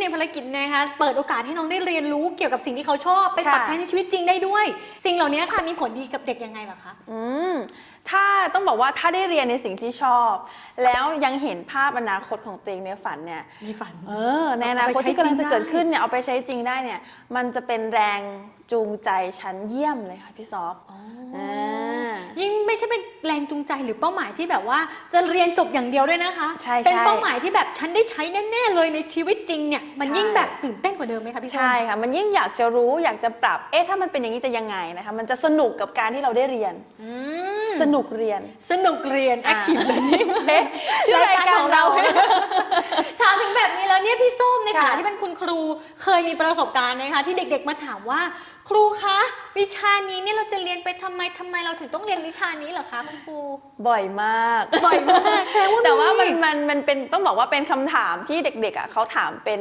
ในภารกิจนะคะเปิดโอกาสให้น้องได้เรียนรู้เกี่ยวกับสิ่งที่เขาชอบไปปรับค่ะใช้ในชีวิตจริงได้ด้วย สิ่งเหล่านี้ค่ะมีผลดีกับเด็กยังไงเหรอคะอืมถ้าต้องบอกว่าถ้าได้เรียนในสิ่งที่ชอบ แล้วยังเห็นภาพอนาคตของตัวเองในฝันเนี่ยมีฝันเออในอนาคตที่กำลังจะเกิดขึ้นเนี่ยเอาไปใช้จริงได้เนี่ยมันจะเป็นแรงจูงใจชั้นเยี่ยมเลยค่ะพี่ซอฟอ๋ออ่า ยิ่งไม่ใช่เป็นแรงจูงใจหรือเป้าหมายที่แบบว่าจะเรียนจบอย่างเดียวด้วยนะคะ ใช่เป็นใช่เป้าหมายที่แบบฉันได้ใช้แน่ๆเลยในชีวิตจริงเนี่ยมันใช่ยิ่งแบบตื่นเต้นกว่าเดิมไหมคะพี่ส้ม ใช่ค่ะ มันยิ่งอยากจะรู้อยากจะปรับ เอ๊ะ ถ้ามันเป็นอย่างนี้จะยังไงนะคะ มันจะสนุกกับการที่เราได้เรียน อืมสนุกเรียน สนุกเรียนอ่า active learning เอ๊ะชื่อรายการของเราถามถึงแบบนี้แล้วเนี่ยพี่ส้มในฐานะค่ะ ที่เป็นคุณครูเคยมีประสบการณ์ไหมคะที่เด็กๆมาถามว่า ครูคะวิชานี้เนี่ยเราจะเรียนไปทำไมทำไมเราถึงต้องเรียนวิชานี้เหรอคะคุณครูบ่อยมาก บ่อยมากแสดงว่าแต่ว่ามันมีมันมันเป็นต้องบอกว่าเป็นคำถามที่เด็กๆอะเขาถามเป็น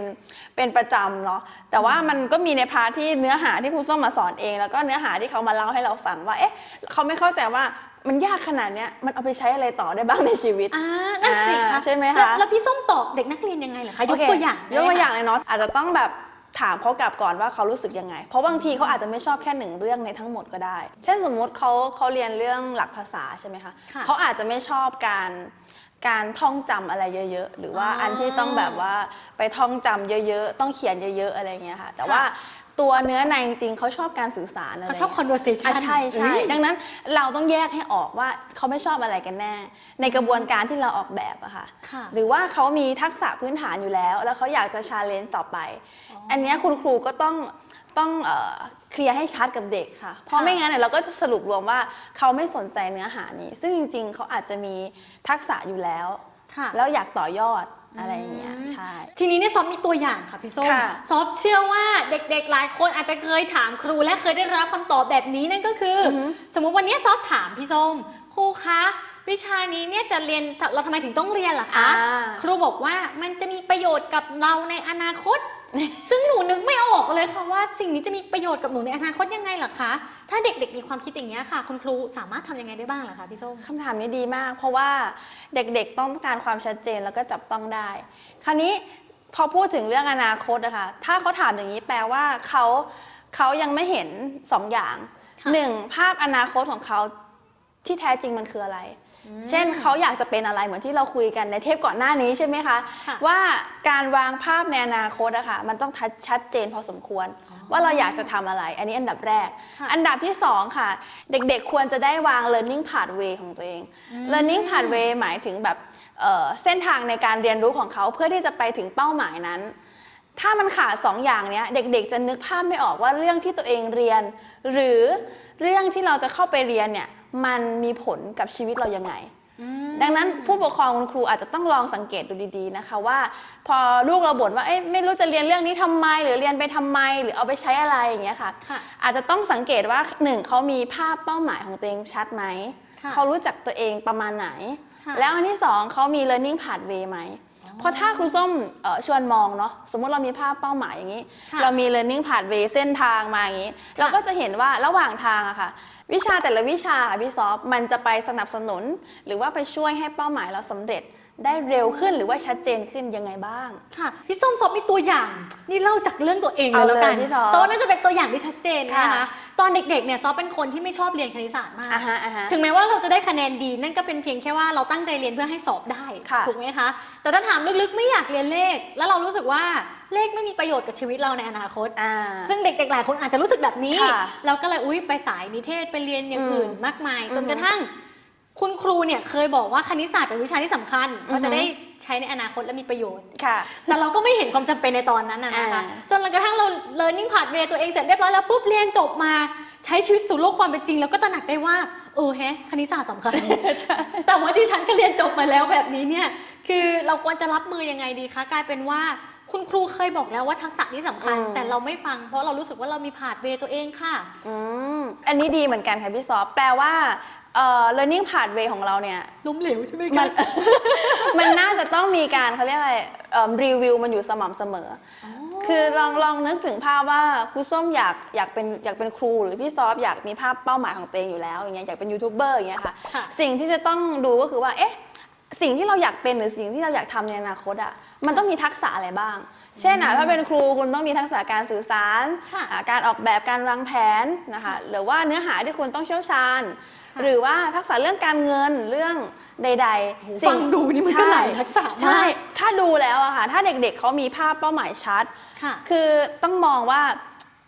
เป็นประจำเนาะแต่ว่ามันก็มีในพาร์ทที่เนื้อหาที่ครูส้มมาสอนเอง แล้วก็เนื้อหาที่เขามาเล่าให้เราฟังว่าเอ๊ะเขาไม่เข้าใจว่ามันยากขนาดเนี้ยมันเอาไปใช้อะไรต่อได้บ้างในชีวิต อ่านั่นสิคะอ่า ใช่ไหมคะ แล้วแล้วพี่ส้มตอบเด็กนักเรียนยังไงเหรอคะยกโเคตัวอย่างได้ยกตัวไหมอย่างคะเลยเนาะอาจจะต้องแบบถามเขากลับก่อนว่าเขารู้สึกยังไง เพราะบางทีเขาอาจจะไม่ชอบแค่หนึ่งเรื่องในทั้งหมดก็ได้ เช่นสมมุติเขาเขาเรียนเรื่องหลักภาษาใช่ไหมคะค่ะเขาอาจจะไม่ชอบการการท่องจำอะไรเยอะ ๆ หรือว่าอ๋ออัอันที่ต้องแบบว่าไปท่องจำเยอะ ๆ ต้องเขียนเยอะ ๆ อะไรเงี้ยค่ะ แต่ค่ะว่า ตัวเนื้อในจริงๆเขาชอบการสื่อสารอะไรเขาชอบงี้ย conversation อะใช่ใช่เอ้ย ดังนั้นเราต้องแยกให้ออกว่าเขาไม่ชอบอะไรกันแน่ ในกระบวนการที่เราออกแบบอะค่ะ ค่ะ หรือว่าเขามีทักษะพื้นฐานอยู่แล้ว แล้วเขาอยากจะชาเลนจ์ต่อไปอ๋ออัอันเนี้ยคุณครูก็ต้องต้องเอ่อเคลียร์ให้ชัดกับเด็กค่ะ เพราะค่ะไม่งั้นเนี่ยเราก็จะสรุปรวมว่าเขาไม่สนใจเนื้อหานี้ ซึ่งจริงๆ เขาอาจจะมีทักษะอยู่แล้ว ค่ะ แล้วอยากต่อยอด อะไรอย่างเงี้ยอืมใช่ ทีนี้เนี่ยซอฟมีตัวอย่างค่ะพี่ส้มค่ะ ซอฟเชื่อว่าเด็กๆหลายคนอาจจะเคยถามครูและเคยได้รับคำตอบแบบนี้นั่นก็คือออฮึสมมุติวันนี้ซอฟถามพี่ส้มครูคะ วิชานี้เนี่ยจะเรียนเราทำไมถึงต้องเรียนล่ะคะอ่าครูบอกว่ามันจะมีประโยชน์กับเราในอนาคต ซึ่งหนูนึกไม่ออกเลยค่ะว่าสิ่งนี้จะมีประโยชน์กับหนูในอนาคตยังไงล่ะคะ ถ้าเด็กๆมีความคิดอย่างนี้ยค่ะ คุณครูสามารถทำยังไงได้บ้างล่ะคะพี่ส้มคำถามนี้ดีมาก เพราะว่าเด็กๆต้องการความชัดเจนแล้วก็จับต้องได้ คราวนี้พอพูดถึงเรื่องอนาคตนะคะถ้าเขาถามอย่างนี้แปลว่าเขาเขายังไม่เห็นสองอย่างค่ะหนึ่งภาพอนาคตของเขาที่แท้จริงมันคืออะไร เช่นเขาอยากจะเป็นอะไรเหมือนที่เราคุยกันในเทปก่อนหน้านี้ใช่ไหมคะค่ะว่าการวางภาพในอนาคตอะค่ะมันต้องทัดชัดเจนพอสมควรอ๋อว่าเราอยากจะทำอะไร อันนี้อันดับแรกค่ะอันดับที่สองค่ะ เด็กๆควรจะได้วาง learning pathway ของตัวเอง learning pathway หมายถึงแบบเอ่อเส้นทางในการเรียนรู้ของเขาเพื่อที่จะไปถึงเป้าหมายนั้นถ้ามันขาดสองอย่างเนี้ยเด็กๆ จะนึกภาพไม่ออกว่าเรื่องที่ตัวเองเรียน หรือเรื่องที่เราจะเข้าไปเรียนเนี่ย มันมีผลกับชีวิตเรายังไงอืมดังนั้นผู้ปกครองคุณครูอาจจะต้องลองสังเกตดูดีๆนะคะว่า พอลูกเราบ่นว่าเอ๊ะไม่รู้จะเรียนเรื่องนี้ทำไม หรือเรียนไปทำไม หรือเอาไปใช้อะไรอย่างเงี้ยค่ะค่ะอาจจะต้องสังเกตว่าหนึ่งเขามีภาพเป้าหมายของตัวเองชัดไหมค่ะเขารู้จักตัวเองประมาณไหนค่ะแล้วอันที่สองเขามี learning pathway ไหม เพราะถ้าคุณส้มเอ่อชวนมองเนาะสมมติเรามีภาพเป้าหมายอย่างนี้ ค่ะเรามี learning pathway เส้นทางมาอย่างนี้ เราก็จะเห็นว่าระหว่างทางอะค่ะ วิชาแต่ละวิชาค่ะพี่ซอฟมันจะไปสนับสนุน หรือว่าไปช่วยให้เป้าหมายเราสำเร็จ ได้เร็วขึ้นหรือว่าชัดเจนขึ้นยังไงบ้าง ค่ะพี่ส้มซอฟมีตัวอย่าง นี่เล่าจากเรื่องตัวเองเลยเอาแล้วกันเลยพี่ซอฟซอฟน่าจะเป็นตัวอย่างที่ชัดเจนนะคะ ค่ะ ตอนเด็กๆเนี่ยซอฟเป็นคนที่ไม่ชอบเรียนคณิตศาสตร์มาก อ่าฮะอ่าฮะ ถึงแม้ว่าเราจะได้คะแนนดีนั่นก็เป็นเพียงแค่ว่าเราตั้งใจเรียนเพื่อให้สอบได้ค่ะถูกไหมคะ แต่ถ้าถามลึกๆไม่อยากเรียนเลข แล้วเรารู้สึกว่าเลขไม่มีประโยชน์กับชีวิตเราในอนาคตอ่าซึ่งเด็กๆหลายคนอาจจะรู้สึกแบบนี้ ค่ะเราก็เลยอุ้ยไปสายนิเทศไปเรียนอย่างอื่นอืมมากมายอือฮึจนกระทั่ง คุณครูเนี่ยเคยบอกว่าคณิตศาสตร์เป็นวิชาที่สำคัญเพราะจะได้ใช้ในอนาคตและมีประโยชน์ค่ะ แต่เราก็ไม่เห็นความจำเป็นในตอนนั้นนะนะคะอ่าจนกระทั่งเรา learning pathway ตัวเองเสร็จเรียบร้อยแล้วปุ๊บเรียนจบมาใช้ชีวิตสู่โลกความเป็นจริง แล้วก็ตระหนักได้ว่าเออแฮะคณิตศาสตร์สำคัญใช่แต่ว่าดิฉันก็เรียนจบมาแล้วแบบนี้เนี่ยคือเราควรจะรับมือยังไงดีคะกลายเป็นว่าคุณครูเคยบอกแล้วว่าทักษะนี้สำคัญอืมแต่เราไม่ฟังเพราะเรารู้สึกว่าเรามีผาดเวตัวเองค่ะ อืมอันนี้ดีเหมือนกันค่ะพี่ซอฟแปลว่า เอ่อ learning pathway ของเราเนี่ย ล้มเหลวใช่ไหมมัคะ น มันน่าจะต้องมีการเขาเรียกอะไรเอิ่มรีวิวมันอยู่สม่ำเสมออคือลองลองนึกถึงภาพว่าครูส้มอยากอยากเป็นอยากเป็นครูหรือพี่ซอฟอยากมีภาพเป้าหมายของตัวเองอยู่แล้วอย่างเงี้ยอยากเป็นยูทูบเบอร์อย่างเงี้ยค่ะค่ะ สิ่งที่จะต้องดูก็คือว่าเอ๊ะสิ่งที่เราอยากเป็นหรือสิ่งที่เราอยากทำในอนาคตอะมันต้องมีทักษะอะไรบ้าง เช่นอะถ้าเป็นครูคุณต้องมีทักษะการสื่อสาร ค่ะ อะการออกแบบการวางแผนนะคะหรือว่าเนื้อหาที่คุณต้องเชี่ยวชาญค่ะ หรือว่าทักษะเรื่องการเงินเรื่องใดๆฟังดูนี่มันก็หลายทักษะมากใช่ถ้าดูแล้วอะค่ะถ้าเด็กๆเขามีภาพเป้าหมายชัดค่ะคือต้องมองว่า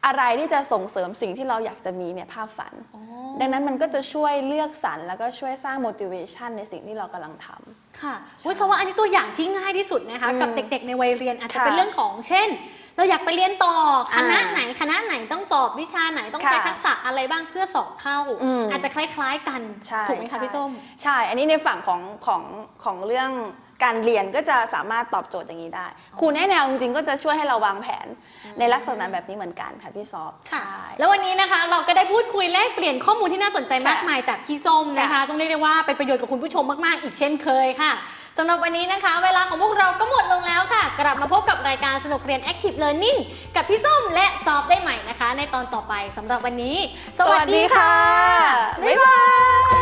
อะไรที่จะส่งเสริมสิ่งที่เราอยากจะมีเนี่ยภาพฝันอ๋อดังนั้นมันก็จะช่วยเลือกสรรแล้วก็ช่วยสร้าง motivation ในสิ่งที่เรากำลังทำค่ะอุ้ยเพราะว่าอันนี้ตัวอย่างที่ง่ายที่สุดนะคะอืมกับเด็กๆ ในวัยเรียนอาจจะค่ะเป็นเรื่องของเช่น เราอยากไปเรียนต่อคณะอ่าไหนคณะไหนต้ องสอบวิชาไหนต้องค่ะใช้ทักษะอะไรบ้างเพื่อสอบเข้า อืมอาจจะคล้ายๆกันใช่ถูกไหมใช่ คะพี่ส้ม ใช่ อันนี้ในฝั่งของของของเรื่องการเรียนก็จะสามารถตอบโจทย์อย่างนี้ได้ครูแนะแนวจริงๆก็จะช่วยให้เราวางแผนในลักษณะแบบนี้เหมือนกันค่ะพี่ซอฟ ค่ะใช่แล้ววันนี้นะคะเราก็ได้พูดคุยแลกเปลี่ยนข้อมูลที่น่าสนใจมากค่ะมายจากพี่ส้มนะคะค่ะต้องเรียกได้ว่าเป็นประโยชน์กับคุณผู้ชมมาก ๆ อีกเช่นเคยค่ะ สำหรับวันนี้นะคะ เวลาของพวกเราก็หมดลงแล้วค่ะ กลับมาพบกับรายการสนุกเรียน Active Learning กับพี่ส้มและซอฟได้ใหม่นะคะ ในตอนต่อไปสำหรับวันนี้ สวัสดีค่ะ บ๊ายบาย